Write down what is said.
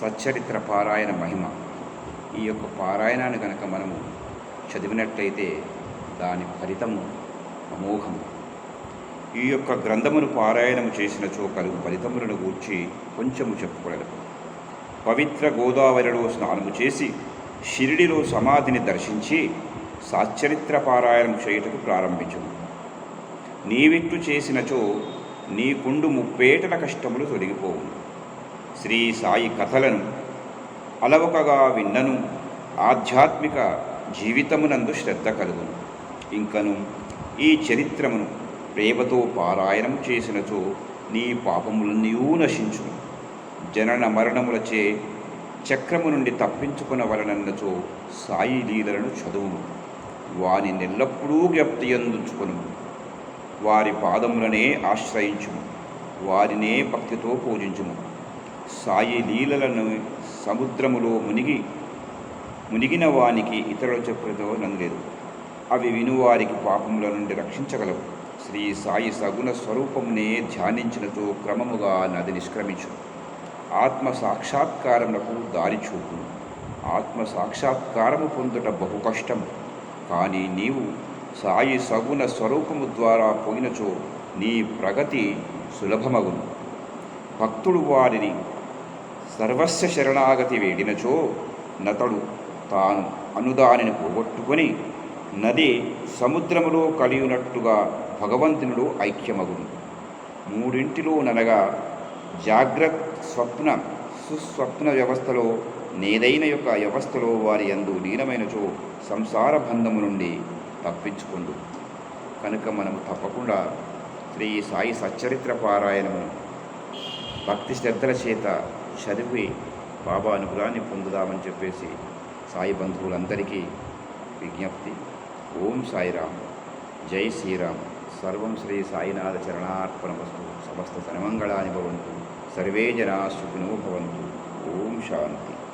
సచ్చరిత్ర పారాయణ మహిమ. ఈ యొక్క పారాయణాన్ని కనుక మనము చదివినట్లయితే దాని ఫలితము అమోఘము. ఈ యొక్క గ్రంథమును పారాయణము చేసినచో కలుగు ఫలితములను గూర్చి కొంచెము చెప్పుకోలేదు పవిత్ర గోదావరిలో స్నానము చేసి షిరిడిలో సమాధిని దర్శించి సాచరిత్ర పారాయణం చేయుటకు ప్రారంభించము. నీవిట్లు చేసినచో నీకుండు ముప్పేటల కష్టములు తొలగిపోవును. శ్రీ సాయి కథలను అలవకగా విన్నను ఆధ్యాత్మిక జీవితమునందు శ్రద్ధ కలుగును. ఇంకను ఈ చరిత్రమును ప్రేమతో పారాయణం చేసినచో నీ పాపములన్నయూ నశించును. జనన మరణములచే చక్రము నుండి తప్పించుకునవలనన్నచో సాయి లీలలను చదువును. వాని నెల్లప్పుడూ జ్ఞప్తి అందించుకును వారి పాదములనే ఆశ్రయించుము. వారినే భక్తితో పూజించుము. సాయి లీలలను సముద్రములో మునిగి మునిగిన వానికి ఇతరుల చెప్పులతో నందలేదు అవి వినువారికి పాపముల నుండి రక్షించగలవు. శ్రీ సాయి సగుణ స్వరూపమునే ధ్యానించినతో క్రమముగా నది నిష్క్రమించు. ఆత్మ సాక్షాత్కారములకు దారి చూపును. ఆత్మ సాక్షాత్కారము పొందుట బహు కష్టం. కానీ నీవు సాయి సగుణ స్వరూపము ద్వారా పోయినచో నీ ప్రగతి సులభమగును. భక్తుడు వారిని సర్వస్వ శరణాగతి వేడినచో నతడు తాను అనుదానిని పోగొట్టుకొని నది సముద్రములో కలియునట్టుగా భగవంతునిలో ఐక్యమగును. మూడింటిలో ననగా జాగ్రత్త స్వప్న సుస్వప్న వ్యవస్థలో నేదైన యొక్క వ్యవస్థలో వారి అందు లీనమైనచో సంసార బంధము నుండి తప్పించుకుండు. కనుక మనము తప్పకుండా శ్రీ సాయి సచ్చరిత్ర పారాయణము భక్తి శ్రద్ధల చేత చదివి బాబా అనుగ్రహాన్ని పొందుదామని చెప్పేసి సాయి బంధువులందరికీ విజ్ఞప్తి. ఓం సాయిరామ్. జై శ్రీరామ్. సర్వం శ్రీ సాయినాథ చరణార్పణమస్తు. సమస్త సన్మంగళాని భవంతు. సర్వే జనా సుఖినో భవంతు. ఓం శాంతి.